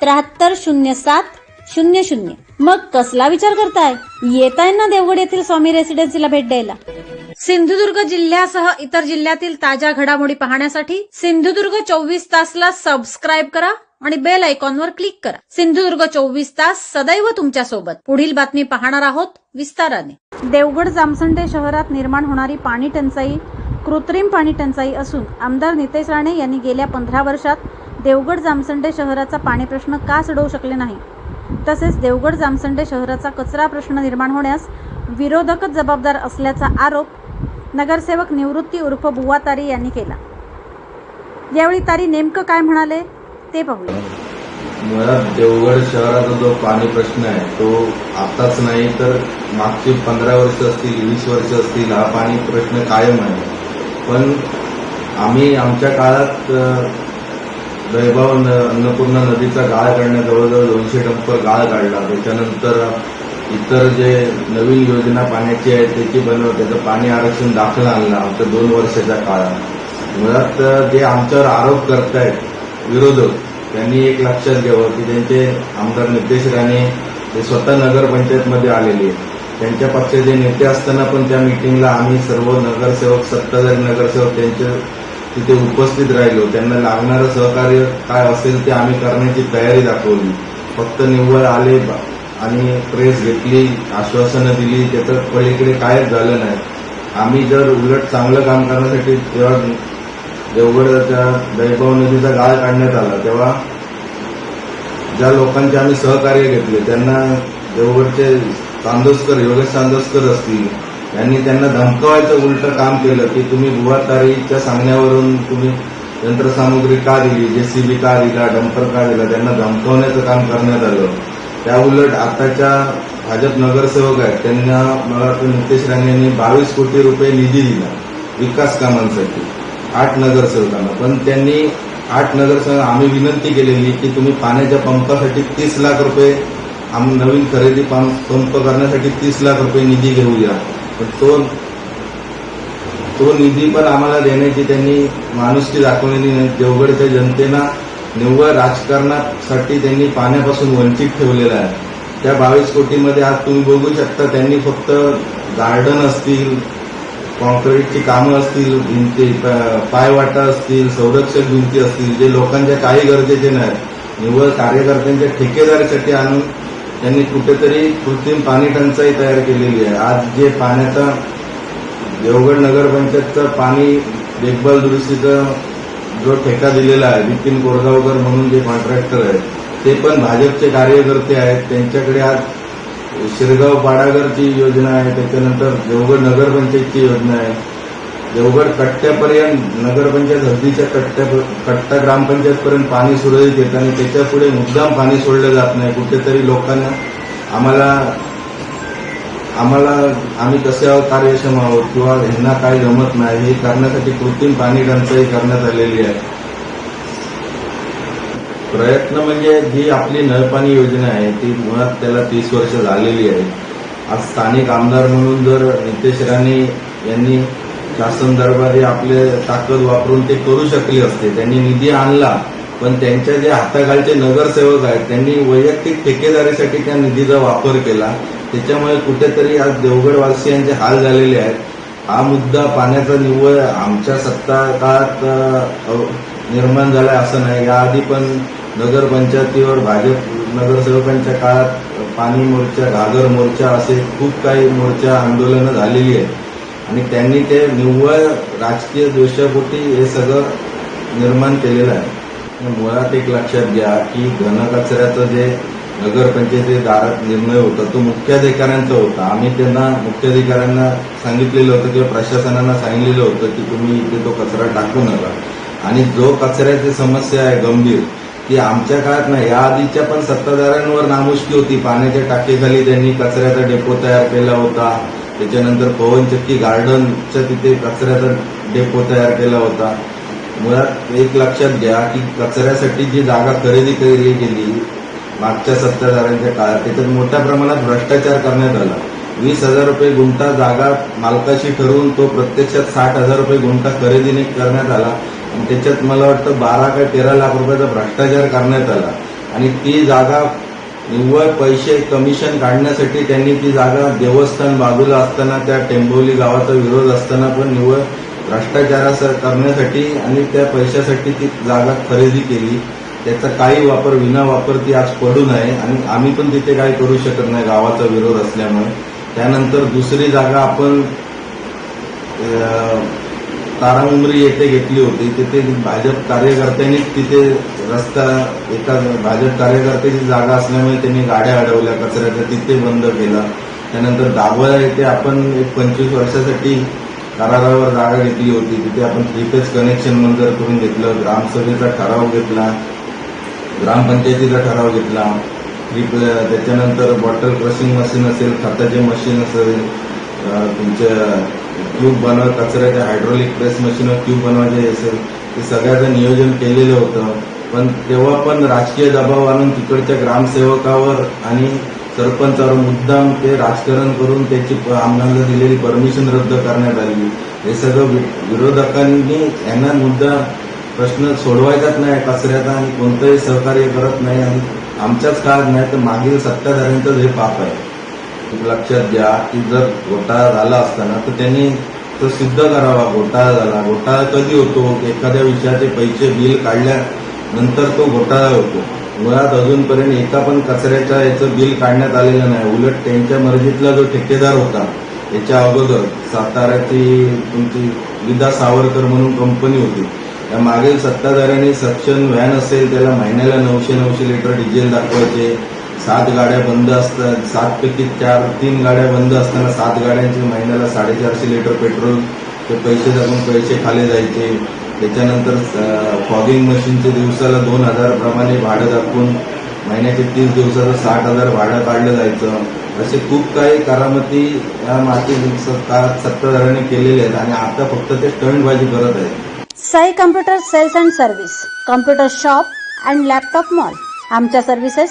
त्र्याहत्तर शून्य सात शून्य शून्य. मग कसला विचार करताय? येताय ना देवगड येथील स्वामी रेसिडेन्सीला भेट द्यायला. सिंधुदुर्ग जिल्ह्यासह इतर जिल्ह्यातील ताज्या घडामोडी पाहण्यासाठी सिंधुदुर्ग चोवीस तासला सबस्क्राईब करा आणि बेल आयकॉनवर क्लिक करा. सिंधुदुर्ग चोवीस तास सदैव तुमच्यासोबत पुढील बातमी पाहणार आहोत विस्ताराने. देवगड जामसंडे शहरात निर्माण होणारी पाणी टंचाई कृत्रिम पाणी टंचाई असून आमदार नितेश राणे यांनी गेल्या पंधरा वर्षात देवगड जामसंडे शहराचा पाणी प्रश्न का सोडवू शकले नाही? तसेच देवगड जामसंडे शहराचा कचरा प्रश्न निर्माण होण्यास विरोधकच जबाबदार असल्याचा आरोप नगरसेवक निवृत्ती उर्फ बुवा तारी यांनी केला. यावेळी तारी नेमकं काय म्हणाले ते पाहूया. मुळात देवगड शहराचा जो पाणी प्रश्न आहे तो आताच नाही तर मागची पंधरा वर्ष असतील वीस वर्ष असतील हा पाणी प्रश्न कायम आहे. पण आम्ही आमच्या काळात अ, न- अन्नपूर्णा नदीचा गाळ काढण्यात जवळजवळ दोनशे डंपर गाळ काढला. त्याच्यानंतर इतर जे नवीन योजना पाण्याची आहे त्याची बनव त्याचं पाणी आरक्षण दाखल आणला आमच्या दोन वर्षाच्या काळात. मुळात जे आमच्यावर आरोप करतायत विरोधक त्यांनी एक लक्षात घ्यावं की त्यांचे आमदार नितेश राणे हे स्वतः नगरपंचायतमध्ये आलेले आहेत त्यांच्या पक्षाचे नेते असताना पण त्या मिटिंगला आम्ही सर्व नगरसेवक सत्ताधारी नगरसेवक त्यांच्या तिथे उपस्थित राहिलो. त्यांना लागणारं सहकार्य काय असेल ते आम्ही करण्याची तयारी दाखवली. फक्त निव्वळ आले आणि प्रेस घेतली आश्वासनं दिली त्याचं पलीकडे कायच झालं नाही. आम्ही जर उलट चांगलं काम करण्यासाठी जेव्हा देवगडच्या वैभव नदीचा गाळ काढण्यात आला तेव्हा ज्या लोकांचे आम्ही सहकार्य घेतले त्यांना देवगडचे चांदोसकर योगेश चांदोसकर असतील यांनी त्यांना धमकवायचं उलटं काम केलं की तुम्ही बुवातारीच्या सांगण्यावरून तुम्ही यंत्रसामुग्री का दिली? जेसीबी का दिला? डंपर का दिला? त्यांना धमकवण्याचं काम करण्यात आलं. त्या उलट आताच्या भाजप नगरसेवक आहेत. त्यांना मला वाटतं नितेश राणे यांनी बावीस कोटी रुपये निधी दिला विकास कामांसाठी आठ नगरसेवकांना. पण त्यांनी आठ नगरसेवक आम्ही विनंती केलेली की तुम्ही पाण्याच्या पंपासाठी तीस लाख रुपये आम्ही नवीन खरेदी पंप करण्यासाठी तीस लाख रुपये निधी घेऊया. पण तो तो निधी पण आम्हाला देण्याची त्यांनी माणुसकी दाखवलेली नाही. देवगडच्या जनतेना निव्वळ राजकारणासाठी त्यांनी पाण्यापासून वंचित ठेवलेलं आहे. त्या बावीस कोटीमध्ये आज तुम्ही बघू शकता त्यांनी फक्त गार्डन असतील कॉन्क्रीटची कामं असतील भिंती प- पायवाटा असतील संरक्षक भिंती असतील जे लोकांच्या काही गरजेचे नाहीत. निव्वळ कार्यकर्त्यांच्या ठेकेदारीसाठी आणून त्यांनी कुठेतरी कृत्रिम पाणी टंचाई तयार केलेली आहे. आज जे पाण्याचा देवगड नगरपंचायतचं पाणी देखभाल दुरुस्तीचा जो ठेका दिलेला आहे नितीन कोरगावकर म्हणून जे कॉन्ट्रॅक्टर आहेत ते पण भाजपचे कार्यकर्ते आहेत. त्यांच्याकडे आज शिरगाव पाडागरची योजना आहे त्याच्यानंतर देवगड नगरपंचायतची योजना आहे. देवगड कट्ट्यापर्यंत नगरपंचायत हद्दीच्या कट्ट्या कट्टा ग्रामपंचायतपर्यंत पाणी सुरळीत येत आणि त्याच्या पुढे मुद्दाम पाणी सोडलं जात नाही. कुठेतरी लोकांना आम्हाला आम्हाला आम्ही कसे कार्यक्षम आहोत किंवा ह्यांना काही जमत नाही हे करण्यासाठी कृत्रिम पाणी टंचाई करण्यात आलेली आहे. प्रयत्न म्हणजे जी आपली नळपाणी योजना आहे ती मुळात त्याला तीस वर्ष झालेली आहे. आज स्थानिक आमदार म्हणून जर नितेश राणे यांनी शासन दरबारी आपले ताकद वापरून ते करू शकले असते. त्यांनी निधी आणला पण त्यांच्या जे हाताखालचे नगरसेवक आहेत त्यांनी वैयक्तिक ठेकेदारीसाठी त्या निधीचा वापर केला. त्याच्यामुळे कुठेतरी आज देवगडवासियांचे हाल झालेले आहेत. हा मुद्दा पाण्याचा निव्वळ आमच्या सत्ता काळात निर्माण झालाय असं नाही. याआधी पण नगरपंचायतीवर भाजप नगरसेवकांच्या काळात पाणी मोर्चा घागर मोर्चा असे खूप काही मोर्चा आंदोलनं झालेली आहेत. आणि त्यांनी ते निव्वळ राजकीय द्वेषापोटी हे सगळं निर्माण केलेलं आहे. मुळात एक लक्षात घ्या की घनकचऱ्याचं जे नगरपंचायती दारात निर्णय होता तो मुख्याधिकाऱ्यांचा होता. आम्ही त्यांना मुख्याधिकाऱ्यांना सांगितलेलं होतं किंवा प्रशासनाला सांगितलेलं होतं की तुम्ही इथे तो कचरा टाकू नका. आणि जो कचऱ्याची समस्या आहे गंभीर ती आमच्या काळात नाही. या आधीच्या पण सत्ताधाऱ्यांवर नामुष्की होती. पाण्याच्या टाकीखाली त्यांनी कचऱ्याचा डेपो तयार केला होता. त्याच्यानंतर पवनचक्की गार्डनच्या तिथे कचऱ्याचा डेपो तयार केला होता. मुळात एक लक्षात घ्या की कचऱ्यासाठी जी जागा खरेदी केली गेली मागच्या सत्ताधाऱ्यांच्या काळात त्याच्यात मोठ्या प्रमाणात भ्रष्टाचार करण्यात आला. वीस हजार रुपये गुंठा जागा मालकाशी ठरवून तो प्रत्यक्षात साठ हजार रुपये गुंठा खरेदीने करण्यात आला. आणि त्याच्यात मला वाटतं बारा काय तेरा लाख रुपयाचा भ्रष्टाचार करण्यात आला. आणि ती जागा निव्वळ पैसे कमिशन काढण्यासाठी त्यांनी ती जागा देवस्थान बाजूला असताना त्या टेंबोली गावाचा विरोध असताना पण निव्वळ भ्रष्टाचारा करण्यासाठी आणि त्या पैशासाठी ती जागा खरेदी केली. त्याचा काही वापर विना वापर ती आज पडून आहे आणि आम्ही पण तिथे काही करू शकत नाही गावाचा विरोध असल्यामुळे. त्यानंतर दुसरी जागा आपण अं, येथे घेतली होती. तिथे भाजप कार्यकर्त्यांनीच तिथे रस्ता एका भाजप कार्यकर्त्याची जागा असल्यामुळे त्यांनी गाड्या अडवल्या कचऱ्याच्या तिथे बंद केला. त्यानंतर दाभोळा येथे आपण एक पंचवीस वर्षासाठी करारावर जागा घेतली होती. तिथे आपण थ्री फेज कनेक्शन मंजूर करून घेतलं ग्रामसभेचा ठराव घेतला ग्रामपंचायतीचा ठराव घेतला. त्याच्यानंतर बॉटल क्रशिंग मशीन असेल खताचे मशीन असेल तुमच्या ट्यूब बनवा कचऱ्याच्या हायड्रोलिक प्रेस मशीन ट्यूब बनवायचे असेल ते सगळ्याचं नियोजन केलेलं होतं. पण तेव्हा पण राजकीय दबाव आणून तिकडच्या ग्रामसेवकावर आणि सरपंचावर मुद्दाम ते राजकारण करून त्याची आमदारांना आम्हाला दिलेली परमिशन रद्द करण्यात आली. हे सगळं वि- विरोधकांनी यांना मुद्दा प्रश्न सोडवायचाच नाही कचऱ्याचा आणि कोणतंही सहकार्य करत नाही. आणि आमच्याच काळात नाही तर मागील सत्ताधाऱ्यांचंच हे पाप आहे लक्षात घ्या की जर घोटाळा झाला असताना तर त्यांनी तो सिद्ध करावा. घोटाळा झाला. घोटाळा कधी होतो? एखाद्या विषयाचे पैसे बिल काढल्यानंतर तो घोटाळा होतो. मुळात अजूनपर्यंत एका पण कचऱ्याच्या याचं बिल काढण्यात आलेलं नाही. उलट त्यांच्या मर्जीतला जो ठेकेदार होता याच्या अगोदर साताऱ्याची तुमची विदा सावरकर म्हणून कंपनी होती. त्या मागील सत्ताधाऱ्यांनी सक्षम व्हॅन असेल त्याला महिन्याला नऊशे नऊशे लिटर डिझेल दाखवायचे. सात गाड्या बंद असतात सात पैकी चार तीन गाड्या बंद असताना सात गाड्यांचे महिन्याला साडेचारशे लिटर पेट्रोल ते पैसे टाकून पैसे खाली जायचे. त्याच्यानंतर फॉगिंग मशीनचे दिवसाला दोन हजार प्रमाणे भाडं दाखवून महिन्याचे तीस दिवसाचं साठ हजार भाडं काढलं जायचं. असे खूप काही करामती या मागील काळात सत्ताधाऱ्यांनी केलेले आहेत आणि आता फक्त ते स्टंटबाजी करत आहेत. Sai computer sales and service computer shop and laptop mall आमच्या सर्व्हिसेस